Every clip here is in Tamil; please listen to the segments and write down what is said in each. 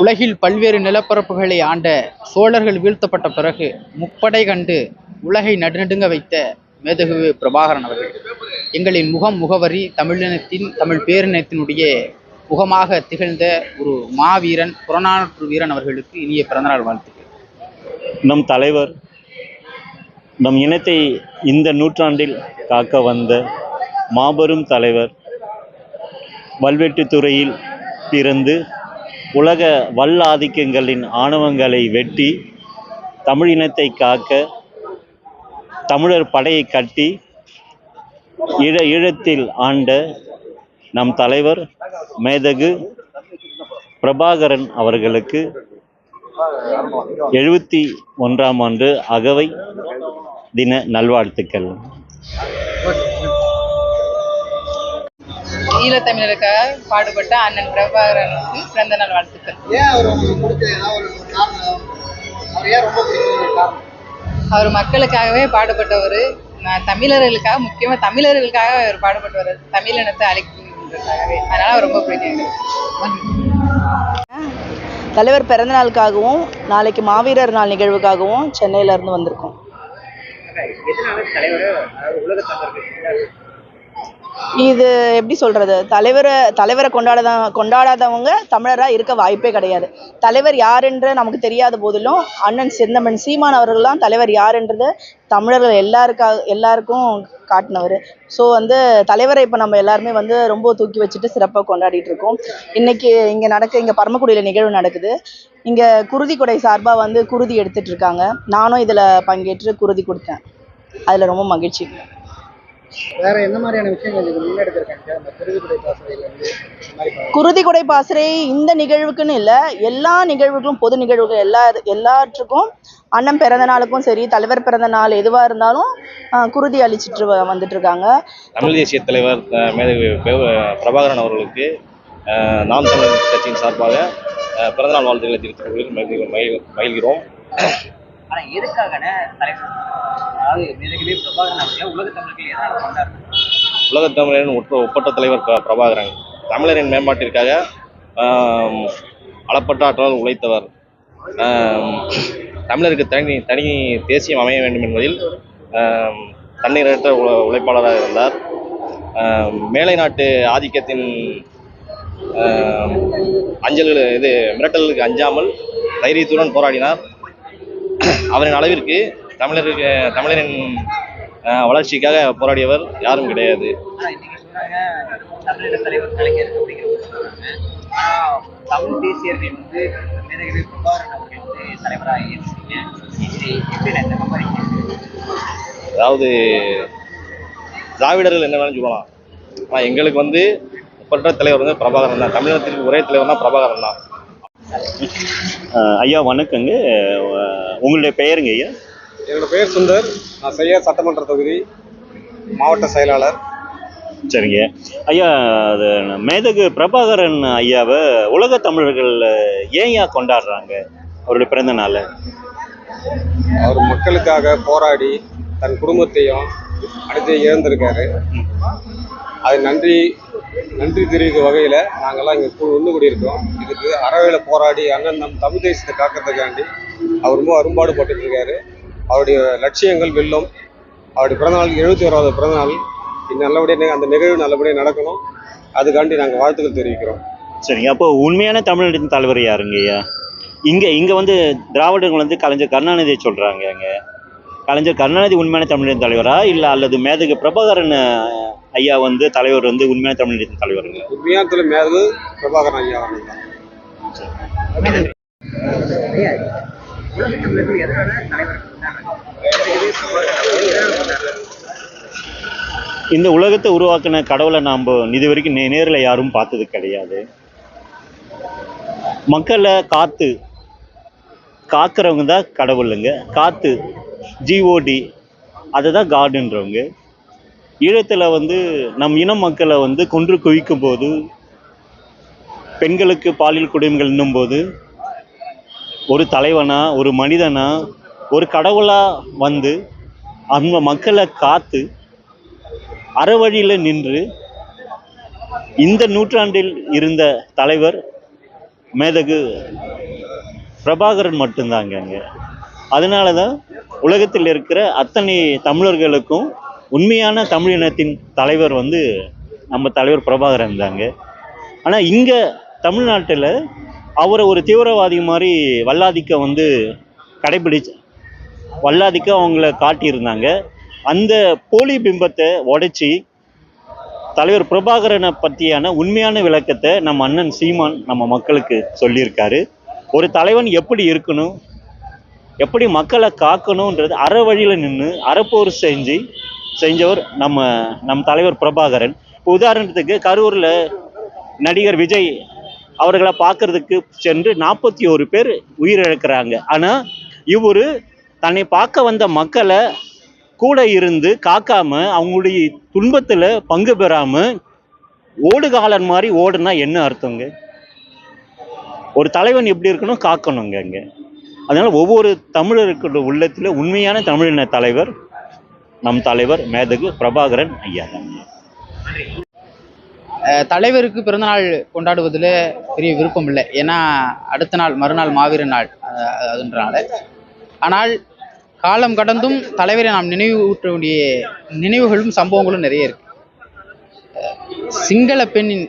உலகில் பல்வேறு நிலப்பரப்புகளை ஆண்ட சோழர்கள் வீழ்த்தப்பட்ட பிறகு முப்படை கண்டு உலகை நடுநடுங்க வைத்த மேதகு பிரபாகரன் அவர்கள். எங்களின் முகம் முகவரி தமிழினத்தின் தமிழ் பேரினத்தினுடைய முகமாக திகழ்ந்த ஒரு மாவீரன் புறநானூற்று வீரன் அவர்களுக்கு இனிய பிறந்தநாள் வாழ்த்துக்கள். நம் தலைவர் நம் இனத்தை இந்த நூற்றாண்டில் காக்க வந்த மாபெரும் தலைவர் வல்வெட்டுத்துறையில் பிறந்து உலக வல்லாதிக்கங்களின் ஆணவங்களை வெட்டி தமிழ் இனத்தை காக்க தமிழர் படையை கட்டி ஈழ ஈழத்தில் ஆண்ட நம் தலைவர் மேதகு பிரபாகரன் அவர்களுக்கு எழுபத்தி ஒன்றாம் ஆண்டு அகவை தின நல்வாழ்த்துக்கள். ஈழத்தமிழருக்காக பாடுபட்ட அண்ணன் பிரபாகரனுக்கு பிறந்த நாள் வாழ்த்துக்கள். ஏன் அவர் மக்களுக்காகவே பாடுபட்டவர். நான் தமிழர்களுக்காக முக்கியமாக தமிழர்களுக்காக அவர் பாடுபட்டவர். தமிழினத்தை அழைக்கிறதுக்காகவே அதனால அவர் ரொம்ப பிடிக்கும். தலைவர் பிறந்த நாளுக்காகவும் நாளைக்கு மாவீரர் நாள் நிகழ்வுக்காகவும் சென்னையில இருந்து வந்திருக்கோம். இது எப்படி சொல்றது? தலைவரை தலைவரை கொண்டாடாத கொண்டாடாதவங்க தமிழராக இருக்க வாய்ப்பே கிடையாது. தலைவர் யாருன்ற நமக்கு தெரியாத போதிலும் அண்ணன் செந்தமன் சீமான் அவர்கள்லாம் தலைவர் யாருன்றதை தமிழர்கள் எல்லாருக்காக எல்லாருக்கும் காட்டினவர். ஸோ வந்து தலைவரை இப்போ நம்ம எல்லாருமே வந்து ரொம்ப தூக்கி வச்சுட்டு சிறப்பாக கொண்டாடிட்டு இருக்கோம். இன்னைக்கு இங்கே நடக்க இங்கே பரமக்குடியில் நிகழ்வு நடக்குது. இங்கே குருதி கொடை சார்பாக வந்து குருதி எடுத்துட்டு இருக்காங்க. நானும் இதில் பங்கேற்று குருதி கொடுத்தேன். அதில் ரொம்ப மகிழ்ச்சி. வேற என்ன மாதிரியான விஷயங்கள் இது முன்னெடுத்திருக்காங்க? அந்த திருவிக்குடை பாசறையில இருந்து இந்த மாதிரி பா- குருதி கொடை பாசறை இந்த நிகழ்வுக்குன்னு இல்லை எல்லா நிகழ்வுகளும் பொது நிகழ்வுகள் எல்லா எல்லாற்றுக்கும் அண்ணன் பிறந்த நாளுக்கும் சரி தலைவர் பிறந்த நாள் எதுவாக இருந்தாலும் ஆஹ், குருதி அளிச்சிட்டு வ- வந்துட்டு இருக்காங்க தமிழ் தேசிய தலைவர் பிரபாகரன் அவர்களுக்கு நாம் தமிழர் கட்சியின் சார்பாக பிறந்தநாள் வாழ்த்துக்களை தெரிவித்துக் மகிழ்கிறோம் ஆனா எதுக்காகன தலைவர் அதாவது பிரபாகரன் உலக தமிழர்கள் கொண்டாடுறாங்க தமிழரின் ஒப்ப ஒப்பற்ற தலைவர் பிரபாகரன். தமிழரின் மேம்பாட்டிற்காக அளப்பட்ட ஆற்றலால் உழைத்தவர். தமிழருக்கு தனி தனி தேசியம் அமைய வேண்டும் என்பதில் தண்ணீரற்ற உழ- உழைப்பாளராக இருந்தார். மேலை நாட்டு ஆதிக்கத்தின் அஞ்சல்கள் இது மிரட்டல்களுக்கு அஞ்சாமல் தைரியத்துடன் போராடினார். அவரின் அளவிற்கு தமிழருக்கு தமிழரின் ஆஹ், வளர்ச்சிக்காக போராடியவர் யாரும் கிடையாது. தலைவர் தமிழ் தேசியர்கள் வந்து அவர்கள் வந்து தலைவராக அதாவது திராவிடர்கள் என்ன வேணாலும் சொல்லலாம். ஆனால் எங்களுக்கு வந்து ஒப்பற்ற தலைவர் வந்து பிரபாகரன் தான். தமிழகத்திற்கு ஒரே தலைவர்னா பிரபாகரன் தான். ஐயா வணக்கங்க. உங்களுடைய பெயருங்க ஐயா? என்னோட பெயர் சுந்தர். நான் செய்யார் சட்டமன்ற தொகுதி மாவட்ட செயலாளர். சரிங்க. ஐயா அது மேதகு பிரபாகரன் ஐயாவை உலக தமிழர்கள் ஏன் ஏன் கொண்டாடுறாங்க அவருடைய பிறந்த நாளை? அவர் மக்களுக்காக போராடி தன் குடும்பத்தையும் அனைத்தையும் இழந்திருக்காரு. அது நன்றி நன்றி தெரிவிக்கும் வகையில் நாங்கள்லாம் இங்கே ஒன்று கூடியிருக்கோம். இதுக்கு அறவையில் போராடி அண்ணன் நம் தமிழ் தேசத்தை காக்கிறதுக்காண்டி அவர் ரொம்ப அரும்பாடு பட்டுட்டு இருக்காரு. அவருடைய லட்சியங்கள் வெல்லும். அவருடைய பிறந்தநாள் எழுபத்தி ஓராவது பிறந்தநாள் நல்லபடியாக அந்த நிகழ்வு நல்லபடியாக நடக்கணும். அதுக்காண்டி நாங்கள் வாழ்த்துக்கள் தெரிவிக்கிறோம். சரிங்க. அப்போ உண்மையான தமிழரின் தலைவர் யாருங்க ஐயா? இங்க இங்க வந்து திராவிடர்கள் வந்து கலைஞர் கருணாநிதியை சொல்றாங்க அங்க. கலைஞர் கருணாநிதி உண்மையான தமிழரின் தலைவரா? இல்ல அல்லது மேதகு பிரபாகரன் ஐயா வந்து தலைவர் வந்து உண்மையான தமிழரின் தலைவருங்களா? உண்மையான மேதகு பிரபாகரன் ஐயா தலைவர் கொண்டாடுறாங்க மிதகிலே பிரபாகரன் அவர்கள் எதனால கொண்டாடுறாங்க இந்த உலகத்தை உருவாக்கின கடவுளை நாம் இது வரைக்கும் நே நேரில் யாரும் பார்த்தது கிடையாது. மக்களை காத்து காக்கிறவங்க தான் கடவுளுங்க. காத்து ஜிஓடி அதுதான் காடுன்றவங்க. ஈழத்தில் வந்து நம் இன மக்களை வந்து கொன்று குவிக்கும் போது பெண்களுக்கு பாலியல் கொடுமைகள் போது ஒரு தலைவனா ஒரு மனிதனா ஒரு கடவுளா வந்து அந்த மக்களை காத்து அறவழியில் நின்று இந்த நூற்றாண்டில் இருந்த தலைவர் மேதகு பிரபாகரன் மட்டும்தாங்க அங்கே. அதனால தான் உலகத்தில் இருக்கிற அத்தனை தமிழர்களுக்கும் உண்மையான தமிழினத்தின் தலைவர் வந்து நம்ம தலைவர் பிரபாகரன் தாங்க. ஆனால் இங்கே தமிழ்நாட்டில் அவரை ஒரு தீவிரவாதி மாதிரி வல்லாதிக்க வந்து கடைபிடிச்சு வல்லாதிக்கு அவங்கள காட்டியிருந்தாங்க. அந்த போலி பிம்பத்தை உடைச்சி தலைவர் பிரபாகரனை பற்றியான உண்மையான விளக்கத்தை நம்ம அண்ணன் சீமான் நம்ம மக்களுக்கு சொல்லியிருக்காரு. ஒரு தலைவன் எப்படி இருக்கணும் எப்படி மக்களை காக்கணுன்றது அற வழியில் நின்று அறப்போர் செஞ்சு செஞ்சவர் நம்ம நம் தலைவர் பிரபாகரன். இப்போ உதாரணத்துக்கு கரூரில் நடிகர் விஜய் அவர்களை பார்க்கறதுக்கு சென்று நாற்பத்தி ஒரு பேர் உயிரிழக்கிறாங்க. ஆனால் இவர் தன்னை பார்க்க வந்த மக்களை கூட இருந்து காக்காம அவங்களுடைய துன்பத்தில் பங்கு பெறாம ஓடுகாலன் மாதிரி ஓடுனா என்ன அர்த்தங்க? ஒரு தலைவன் எப்படி இருக்கணும் காக்கணுங்க அங்கே. அதனால ஒவ்வொரு தமிழருக்கு உள்ளத்தில் உண்மையான தமிழின தலைவர் நம் தலைவர் மேதகு பிரபாகரன் ஐயா. தலைவருக்கு பிறந்தநாள் கொண்டாடுவதில் பெரிய விருப்பம் இல்லை. ஏன்னா அடுத்த நாள் மறுநாள் மாவீர நாள் அதுன்றனால. ஆனால் காலம் கடந்தும் தலைவரை நாம் நினைவு ஊற்ற வேண்டிய நினைவுகளும் சம்பவங்களும் நிறைய இருக்கு. சிங்கள பெண்ணின்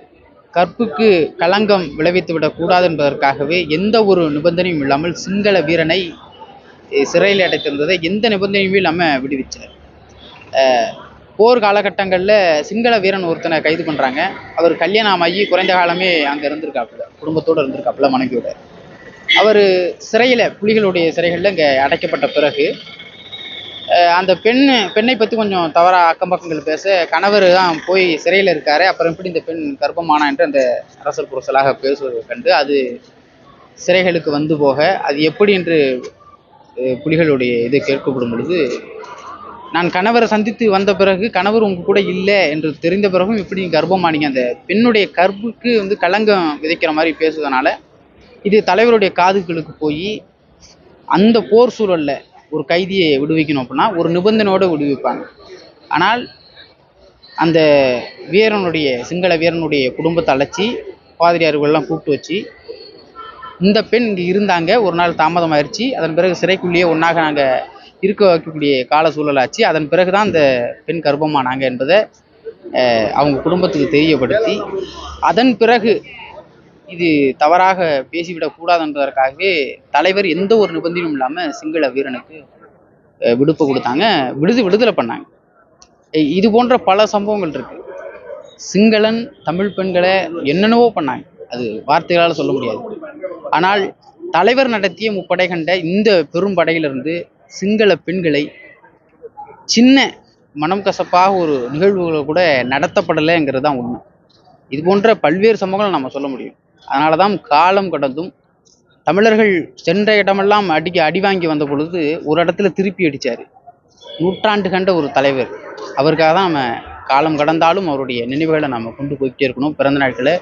கற்புக்கு களங்கம் விளைவித்து விடக்கூடாது என்பதற்காகவே எந்த ஒரு நிபந்தனையும் இல்லாமல் சிங்கள வீரனை சிறையில் அடைத்திருந்ததை எந்த நிபந்தனையுமே இல்லாமல் விடுவிச்சார். போர் காலகட்டங்களில் சிங்கள வீரன் ஒருத்தனை கைது பண்ணுறாங்க அவர் கல்யாணம் ஆகி குறைந்த காலமே அங்கே இருந்திருக்காப்புல குடும்பத்தோடு இருந்திருக்காப்புல மனைவியோட. அவர் சிறையில் புலிகளுடைய சிறைகளில் இங்கே அடைக்கப்பட்ட பிறகு அந்த பெண் பெண்ணை பற்றி கொஞ்சம் தவறாக அக்கம் பக்கங்கள் பேச கணவர் தான் போய் சிறையில் இருக்காரு. அப்புறம் எப்படி இந்த பெண் கர்ப்பமானா என்று அந்த அரசல் புரசலாக பேசுவதை கண்டு அது சிறைகளுக்கு வந்து போக அது எப்படி என்று புலிகளுடைய இது கேட்கப்படும் பொழுது நான் கணவரை சந்தித்து வந்த பிறகு கணவர் உங்க கூட இல்லை என்று தெரிந்த பிறகும் இப்படி கர்ப்பமானீங்க. அந்த பெண்ணுடைய கற்புக்கு வந்து களங்கம் விதைக்கிற மாதிரி பேசுவதனால இது தலைவருடைய காதுகளுக்கு போய் அந்த போர் சூழலில் ஒரு கைதியை விடுவிக்கணும் அப்படின்னா ஒரு நிபந்தனையோடு விடுவிப்பாங்க. ஆனால் அந்த வீரனுடைய சிங்கள வீரனுடைய குடும்பத்தை அழைச்சி பாதிரியார்கள்லாம் கூப்பிட்டு வச்சு இந்த பெண் இங்கே இருந்தாங்க ஒரு நாள் தாமதமாயிருச்சு அதன் பிறகு சிறைக்குள்ளேயே ஒன்றாக நாங்கள் இருக்க வைக்கக்கூடிய கால சூழலாச்சு அதன் பிறகு தான் அந்த பெண் கர்ப்பமானாங்க என்பதை அவங்க குடும்பத்துக்கு தெரியப்படுத்தி அதன் பிறகு இது தவறாக பேசிவிடக் கூடாது என்பதற்காகவே தலைவர் எந்த ஒரு நிபந்தனையும் இல்லாமல் சிங்கள வீரனுக்கு விடுப்பு கொடுத்தாங்க. விடுதி விடுதலை பண்ணாங்க. இது போன்ற பல சம்பவங்கள் இருக்கு. சிங்களன் தமிழ் பெண்களை என்னென்னவோ பண்ணாங்க. அது வார்த்தைகளால் சொல்ல முடியாது. ஆனால் தலைவர் நடத்திய முப்படை கண்ட இந்த பெரும் படையிலிருந்து சிங்கள பெண்களை சின்ன மனம் கசப்பாக ஒரு நிகழ்வுகள் கூட நடத்தப்படலைங்கிறது தான் உண்மை. இது போன்ற பல்வேறு சம்பவங்களை நம்ம சொல்ல முடியும். அதனால தான் காலம் கடந்தும் தமிழர்கள் சென்ற இடமெல்லாம் அடிக்க அடி வாங்கி வந்த பொழுது ஒரு இடத்துல திருப்பி அடிச்சாரு. நூற்றாண்டு கண்ட ஒரு தலைவர். அவருக்காக தான் நம்ம காலம் கடந்தாலும் அவருடைய நினைவுகளை நம்ம கொண்டு போய்கிட்டே இருக்கணும். பிறந்த நாட்களை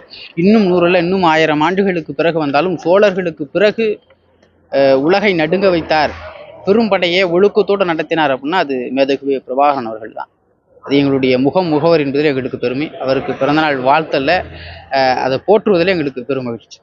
இன்னும் நூறில் இன்னும் ஆயிரம் ஆண்டுகளுக்கு பிறகு வந்தாலும் சோழர்களுக்கு பிறகு அஹ், உலகை நடுங்க வைத்தார். பெரும்படையை ஒழுக்கத்தோடு நடத்தினார் அப்படின்னா அது மேதகு பிரபாகரன் அவர்கள் தான். அது எங்களுடைய முகம் முகவர் என்பதில் எங்களுக்கு பெருமை. அவருக்கு பிறந்தநாள் வாழ்த்தல்ல. அதை போற்றுவதில் எங்களுக்கு பெரும் மகிழ்ச்சி.